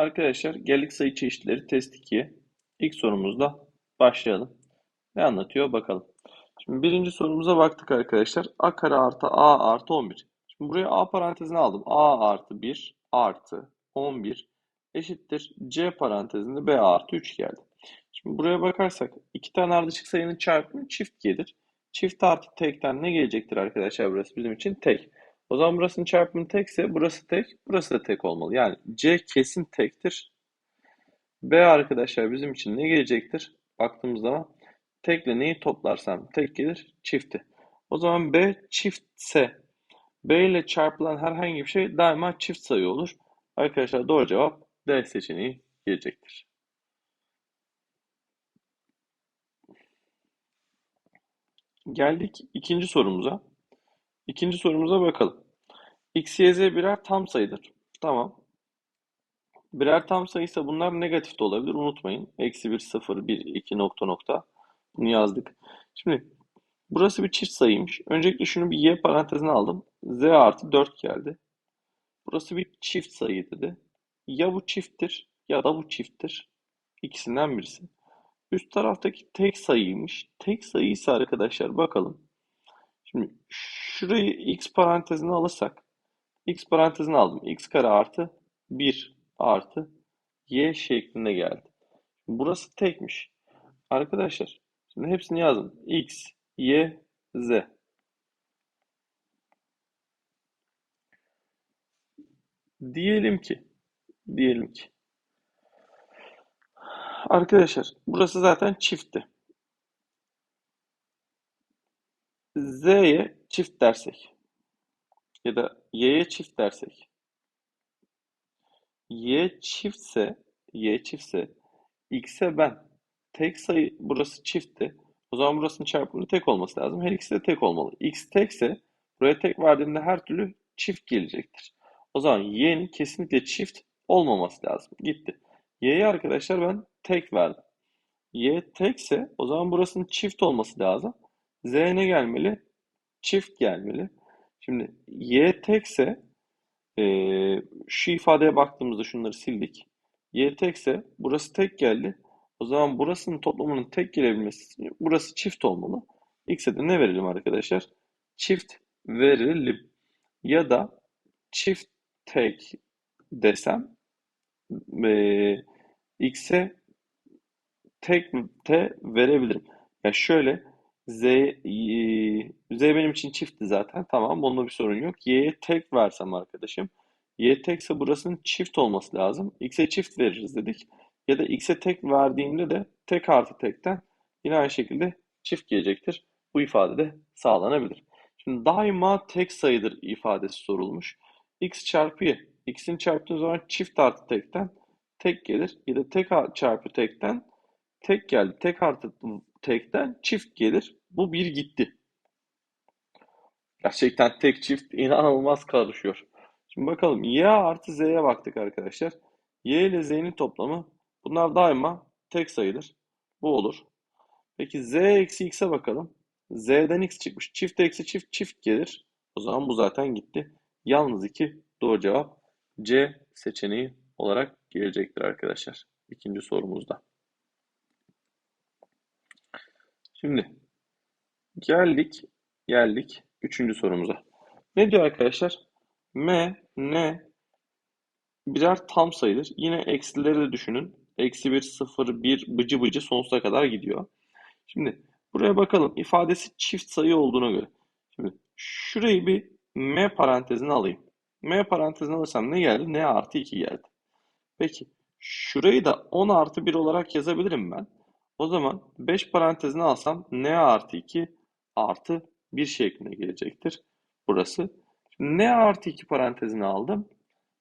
Arkadaşlar geldik sayı çeşitleri test 2'ye. İlk sorumuzla başlayalım. Ne anlatıyor bakalım. Şimdi birinci sorumuza baktık arkadaşlar. A kare artı A artı 11. Şimdi buraya A parantezine aldım. A artı 1 artı 11 eşittir. C parantezinde B artı 3 geldi. Şimdi buraya bakarsak iki tane ardışık sayının çarpımı çift gelir. Çift artı tekten ne gelecektir arkadaşlar burası bizim için? Tek. O zaman burasının çarpımı tekse burası tek, burası da tek olmalı. Yani C kesin tektir. B arkadaşlar bizim için ne gelecektir? Baktığımız zaman tekle neyi toplarsam tek gelir, çifti. O zaman B çiftse B ile çarpılan herhangi bir şey daima çift sayı olur. Arkadaşlar doğru cevap D seçeneği gelecektir. Geldik ikinci sorumuza. İkinci sorumuza bakalım. X, Y, Z birer tam sayıdır. Tamam. Birer tam sayıysa bunlar negatif de olabilir. Unutmayın. Eksi 1, 0, 1, 2 nokta nokta. Bunu yazdık. Şimdi burası bir çift sayıymış. Öncelikle şunu bir Y parantezine aldım. Z artı 4 geldi. Burası bir çift sayı dedi. Ya bu çifttir ya da bu çifttir. İkisinden birisi. Üst taraftaki tek sayıymış. Tek sayıysa arkadaşlar bakalım. Şimdi şurayı x parantezine alırsak x parantezine aldım. x kare artı 1 artı y şeklinde geldi. Burası tekmiş. Arkadaşlar şimdi hepsini yazdım. x, y, z. Diyelim ki diyelim ki arkadaşlar burası zaten çiftti. Z'ye çift dersek ya da Y'ye çift dersek Y çiftse Y çiftse X'e ben tek sayı burası çiftti. O zaman burasının çarpımı tek olması lazım. Her ikisi de tek olmalı. X tekse buraya tek verdiğimde her türlü çift gelecektir. O zaman Y'nin kesinlikle çift olmaması lazım. Gitti. Y'ye arkadaşlar ben tek verdim. Y tekse o zaman burasının çift olması lazım. Z ne gelmeli? Çift gelmeli. Şimdi y tekse e, şu ifadeye baktığımızda şunları sildik. Y tekse burası tek geldi. O zaman burasının toplamının tek gelebilmesi için burası çift olmalı. X'e de ne verelim arkadaşlar? Çift verelim. Ya da çift tek desem e, X'e tek te verebilirim. Ya şöyle Z, Z benim için çiftti zaten. Tamam, bunda bir sorun yok. Y'ye tek versem arkadaşım. Y tekse burasının çift olması lazım. X'e çift veririz dedik. Ya da X'e tek verdiğimde de tek artı tekten yine aynı şekilde çift gelecektir. Bu ifade de sağlanabilir. Şimdi daima tek sayıdır ifadesi sorulmuş. X çarpı Y. X'in çarptığı zaman çift artı tekten tek gelir. Ya da tek çarpı tekten tek geldi. Tek artı tekten çift gelir. Bu bir gitti. Gerçekten tek çift inanılmaz karışıyor. Şimdi bakalım y artı z'ye baktık arkadaşlar. y ile z'nin toplamı bunlar daima tek sayıdır. Bu olur. Peki z eksi x'e bakalım. z'den x çıkmış. Çift eksi çift çift gelir. O zaman bu zaten gitti. Yalnız 2 doğru cevap C seçeneği olarak gelecektir arkadaşlar. İkinci sorumuzda. Şimdi geldik geldik üçüncü sorumuza. Ne diyor arkadaşlar? M, N birer tam sayıdır. Yine eksileri de düşünün. Eksi 1, 0, 1, bıcı bıcı sonsuza kadar gidiyor. Şimdi buraya bakalım. İfadesi çift sayı olduğuna göre. Şimdi şurayı bir M parantezine alayım. M parantezine alırsam ne geldi? N artı 2 geldi. Peki şurayı da 10 artı 1 olarak yazabilirim ben. O zaman 5 parantezine alsam n artı 2 artı 1 şeklinde gelecektir. Burası. N artı 2 parantezine aldım.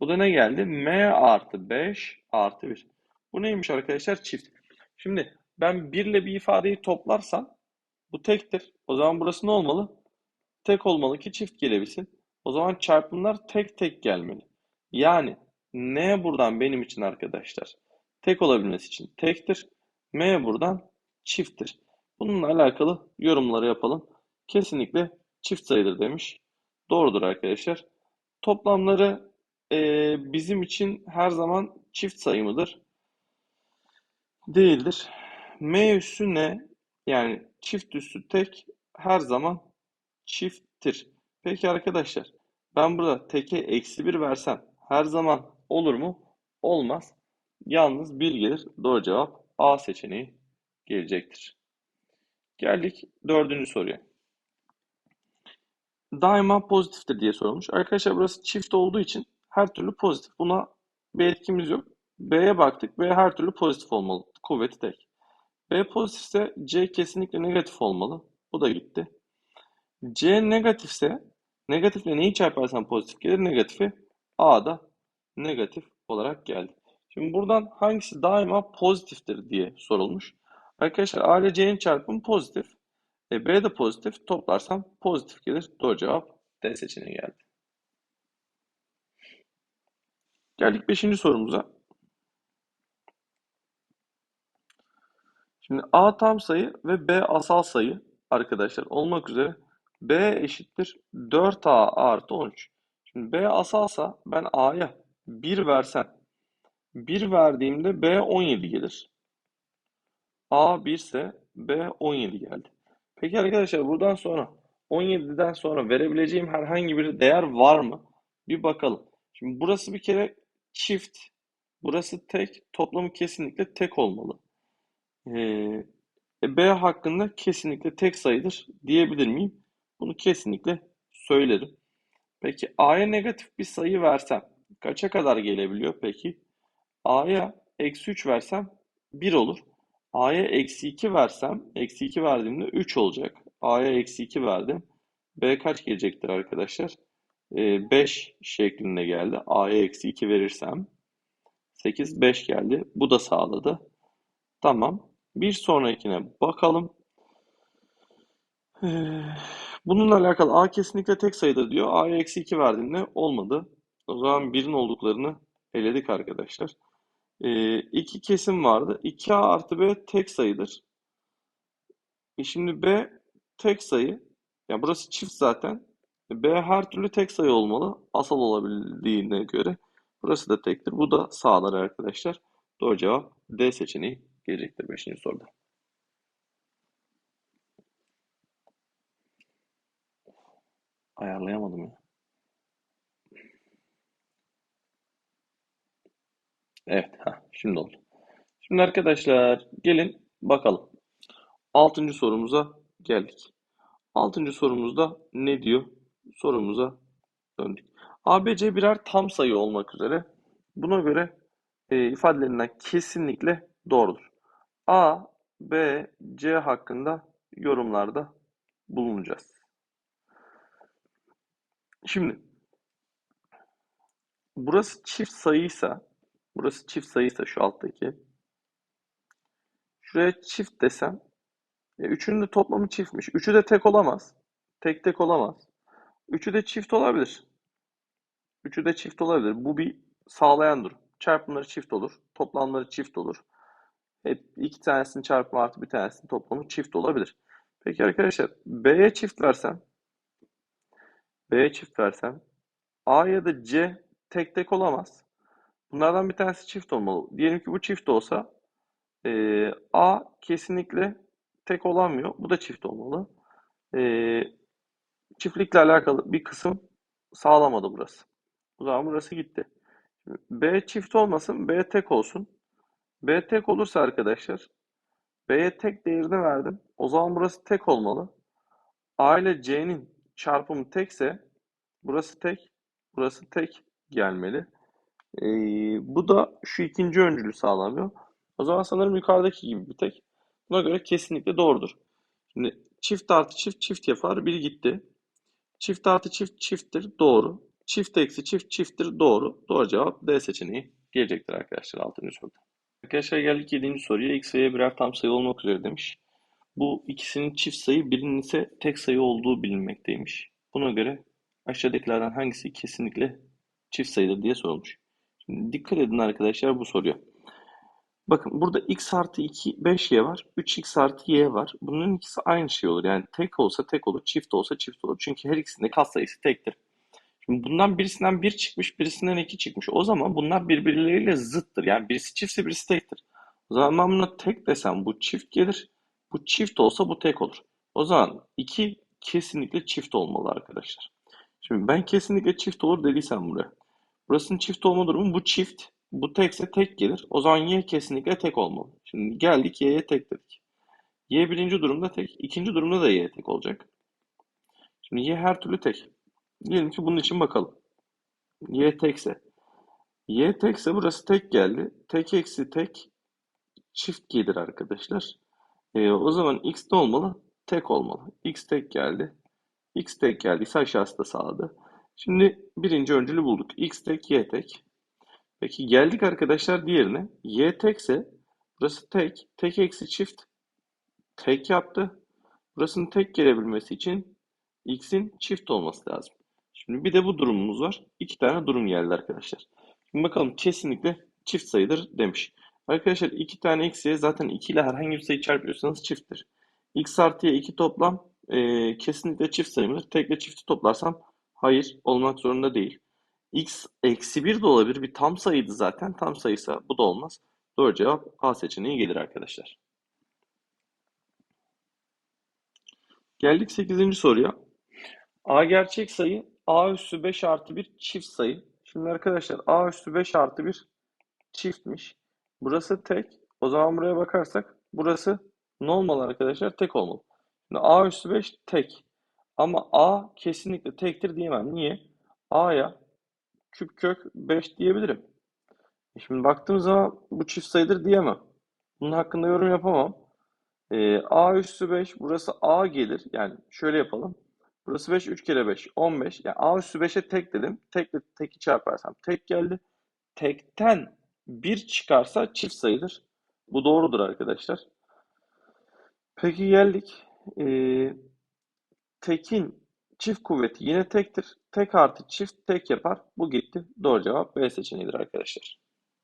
Bu da ne geldi? m artı 5 artı 1. Bu neymiş arkadaşlar? Çift. Şimdi ben 1 ile bir ifadeyi toplarsam bu tektir. O zaman burası ne olmalı? Tek olmalı ki çift gelebilsin. O zaman çarpımlar tek tek gelmeli. Yani n buradan benim için arkadaşlar tek olabilmesi için tektir. M buradan çifttir. Bununla alakalı yorumları yapalım. Kesinlikle çift sayıdır demiş. Doğrudur arkadaşlar. Toplamları e, bizim için her zaman çift sayı mıdır? Değildir. M üssü ne? Yani çift üssü tek her zaman çifttir. Peki arkadaşlar ben burada teke eksi bir versem her zaman olur mu? Olmaz. Yalnız bir gelir. Doğru cevap A seçeneği gelecektir. Geldik dördüncü soruya. Daima pozitiftir diye sorulmuş. Arkadaşlar burası çift olduğu için her türlü pozitif. Buna bir etkimiz yok. B'ye baktık. B her türlü pozitif olmalı. Kuvveti tek. B pozitifse C kesinlikle negatif olmalı. Bu da gitti. C negatifse negatifle neyi çarparsan pozitif gelir? Negatifi A da negatif olarak geldi. Şimdi buradan hangisi daima pozitiftir diye sorulmuş. Arkadaşlar A ile C'nin çarpımı pozitif. E, B de pozitif. Toplarsam pozitif gelir. Doğru cevap D seçeneği geldi. Geldik 5. sorumuza. Şimdi A tam sayı ve B asal sayı arkadaşlar olmak üzere B eşittir 4A artı 13. Şimdi B asalsa ben A'ya 1 versem 1 verdiğimde B 17 gelir. A 1 ise B 17 geldi. Peki arkadaşlar buradan sonra 17'den sonra verebileceğim herhangi bir değer var mı? Bir bakalım. Şimdi burası bir kere çift. Burası tek. Toplamı kesinlikle tek olmalı. Ee, B hakkında kesinlikle tek sayıdır diyebilir miyim? Bunu kesinlikle söylerim. Peki A'ya negatif bir sayı versem kaça kadar gelebiliyor peki? A'ya eksi 3 versem 1 olur. A'ya eksi 2 versem, eksi 2 verdiğimde 3 olacak. A'ya eksi 2 verdim. B kaç gelecektir arkadaşlar? Ee, 5 şeklinde geldi. A'ya eksi 2 verirsem 8, 5 geldi. Bu da sağladı. Tamam. Bir sonrakine bakalım. Ee, bununla alakalı A kesinlikle tek sayıdır diyor. A'ya eksi 2 verdiğinde olmadı. O zaman 1'in olduklarını eledik arkadaşlar. Ee, iki kesim vardı. 2A artı B tek sayıdır. E şimdi B tek sayı. Ya burası çift zaten. B her türlü tek sayı olmalı. Asal olabildiğine göre. Burası da tektir. Bu da sağlar arkadaşlar. Doğru cevap D seçeneği gelecektir 5. soruda. Ayarlayamadım ya. Evet, ha, şimdi oldu. Şimdi arkadaşlar gelin bakalım. Altıncı sorumuza geldik. Altıncı sorumuzda ne diyor? Sorumuza döndük. ABC birer tam sayı olmak üzere buna göre e, ifadelerinden kesinlikle doğrudur. A, B, C hakkında yorumlarda bulunacağız. Şimdi burası çift sayıysa burası çift sayıysa şu alttaki şuraya çift desem e, üçünün de toplamı çiftmiş. Üçü de tek olamaz. Tek tek olamaz. Üçü de çift olabilir. Üçü de çift olabilir. Bu bir sağlayan durum. Çarpımları çift olur. Toplamları çift olur. Hep iki tanesinin çarpımı artı bir tanesinin toplamı çift olabilir. Peki arkadaşlar B'ye çift versem B'ye çift versem A ya da C tek tek olamaz. Bunlardan bir tanesi çift olmalı. Diyelim ki bu çift olsa e, A kesinlikle tek olamıyor. Bu da çift olmalı. E, çiftlikle alakalı bir kısım sağlamadı burası. O zaman burası gitti. B çift olmasın, B tek olsun. B tek olursa arkadaşlar, B'ye tek değerini verdim. O zaman burası tek olmalı. A ile C'nin çarpımı tekse, burası tek, burası tek gelmeli. Ee, bu da şu ikinci öncülü sağlamıyor. O zaman sanırım yukarıdaki gibi bir tek. Buna göre kesinlikle doğrudur. Şimdi çift artı çift çift yapar. Bir gitti. Çift artı çift çifttir. Doğru. Çift eksi çift çifttir. Doğru. Doğru cevap D seçeneği gelecektir arkadaşlar 6. soruda. Arkadaşlar geldik 7. soruya. X Y birer tam sayı olmak üzere demiş. Bu ikisinin çift sayı, birinin ise tek sayı olduğu bilinmekteymiş. Buna göre aşağıdakilerden hangisi kesinlikle çift sayıdır diye sorulmuş. Dikkat edin arkadaşlar bu soruya. Bakın burada x artı 2 5y var. 3x artı y var. Bunun ikisi aynı şey olur. Yani tek olsa tek olur. Çift olsa çift olur. Çünkü her ikisinde katsayısı tektir. Şimdi bundan birisinden bir çıkmış, birisinden iki çıkmış. O zaman bunlar birbirleriyle zıttır. Yani birisi çiftse birisi tektir. O zaman ben buna tek desem bu çift gelir. Bu çift olsa bu tek olur. O zaman iki kesinlikle çift olmalı arkadaşlar. Şimdi ben kesinlikle çift olur dediysem buraya. Burasının çift olma durumu bu çift. Bu tekse tek gelir. O zaman y kesinlikle tek olmalı. Şimdi geldik y'ye tek dedik. Y birinci durumda tek. ikinci durumda da y tek olacak. Şimdi y her türlü tek. Diyelim ki bunun için bakalım. Y tekse. Y tekse burası tek geldi. Tek eksi tek çift gelir arkadaşlar. Ee, o zaman x ne olmalı? Tek olmalı. x tek geldi. x tek geldiyse aşağısı da sağladı. Şimdi birinci öncülü bulduk. x tek, y tek. Peki geldik arkadaşlar diğerine. y tekse burası tek. Tek eksi çift tek yaptı. Burasının tek gelebilmesi için x'in çift olması lazım. Şimdi bir de bu durumumuz var. İki tane durum geldi arkadaşlar. Şimdi bakalım kesinlikle çift sayıdır demiş. Arkadaşlar iki tane x'ye zaten 2 ile herhangi bir sayı çarpıyorsanız çifttir. x artıya 2 toplam e, kesinlikle çift sayımdır. Tekle çifti toplarsam hayır olmak zorunda değil. x eksi 1 de olabilir. Bir tam sayıydı zaten. Tam sayıysa bu da olmaz. Doğru cevap A seçeneği gelir arkadaşlar. Geldik 8. soruya. A gerçek sayı A üssü 5 artı 1 çift sayı. Şimdi arkadaşlar A üssü 5 artı 1 çiftmiş. Burası tek. O zaman buraya bakarsak burası ne olmalı arkadaşlar? Tek olmalı. Şimdi A üssü 5 tek. Ama A kesinlikle tektir diyemem. Niye? A'ya küp kök 5 diyebilirim. E Şimdi baktığım zaman bu çift sayıdır diyemem. Bunun hakkında yorum yapamam. Ee, A üssü 5 burası A gelir. Yani şöyle yapalım. Burası 5 3 kere 5 15. Yani A üssü 5'e tek dedim. Tekle teki çarparsam tek geldi. Tekten 1 çıkarsa çift sayıdır. Bu doğrudur arkadaşlar. Peki geldik. Ee, tekin çift kuvveti yine tektir. Tek artı çift tek yapar. Bu gitti. Doğru cevap B seçeneğidir arkadaşlar.